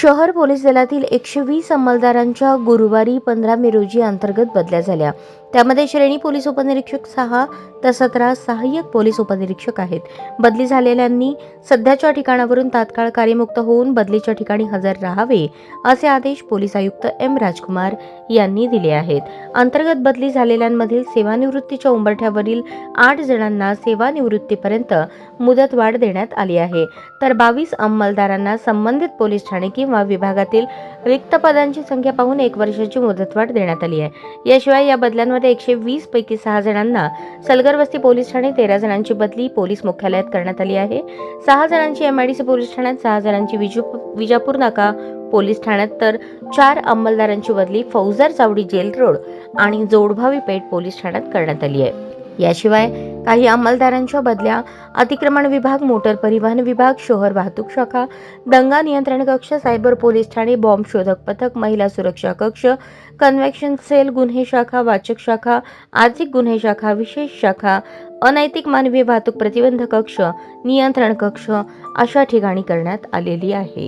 शहर पोलीस दलातील एकशे वीस अंमलदारांच्या गुरुवारी पंधरा मे रोजी अंतर्गत बदल्या झाल्या. त्यामध्ये श्रेणी पोलीस उपनिरीक्षक सहा तर सतरा सहाय्यक पोलीस उपनिरीक्षक आहेत. बदली झालेल्यांनी सध्याच्या ठिकाणावरून तात्काळ कार्यमुक्त होऊन बदलीच्या ठिकाणी हजर राहावे असे आदेश पोलीस आयुक्त एम राजकुमार यांनी दिले आहेत. अंतर्गत बदली झालेल्यांमधील सेवानिवृत्तीच्या उंबरठ्यावरील आठ जणांना सेवानिवृत्तीपर्यंत मुदतवाढ देण्यात आली आहे. तर बावीस अंमलदारांना संबंधित पोलीस ठाणे किंवा विभागातील रिक्त पदांची संख्या पाहून एक वर्षाची मुदतवाढ देण्यात आली आहे. याशिवाय या बदल्यांमध्ये एकशे वीस पैकी सहा जणांना सलगरवस्ती पोलीस ठाणे तेरा जणांची बदली पोलीस मुख्यालयात करण्यात आली आहे. सहा जणांची एमआयडीसी पोलीस ठाण्यात सहा जणांची विजू विजापूर नाका पोलीस ठाण्यात तर चार अंमलदारांची बदली फौजदार चावडी जेल रोड आणि जोडभावी पेठ पोलीस ठाण्यात करण्यात आली आहे. याशिवाय काही अंमलदारांच्या बदल्या अतिक्रमण विभाग मोटर परिवहन विभाग शहर वाहतूक शाखा दंगा नियंत्रण कक्ष सायबर पोलीस ठाणे बॉम्ब शोधक पथक महिला सुरक्षा कक्ष कन्व्हेक्शन सेल गुन्हे शाखा वाचक शाखा आर्थिक गुन्हे शाखा विशेष शाखा अनैतिक मानवी वाहतूक प्रतिबंध कक्ष नियंत्रण कक्ष अशा ठिकाणी करण्यात आलेली आहे.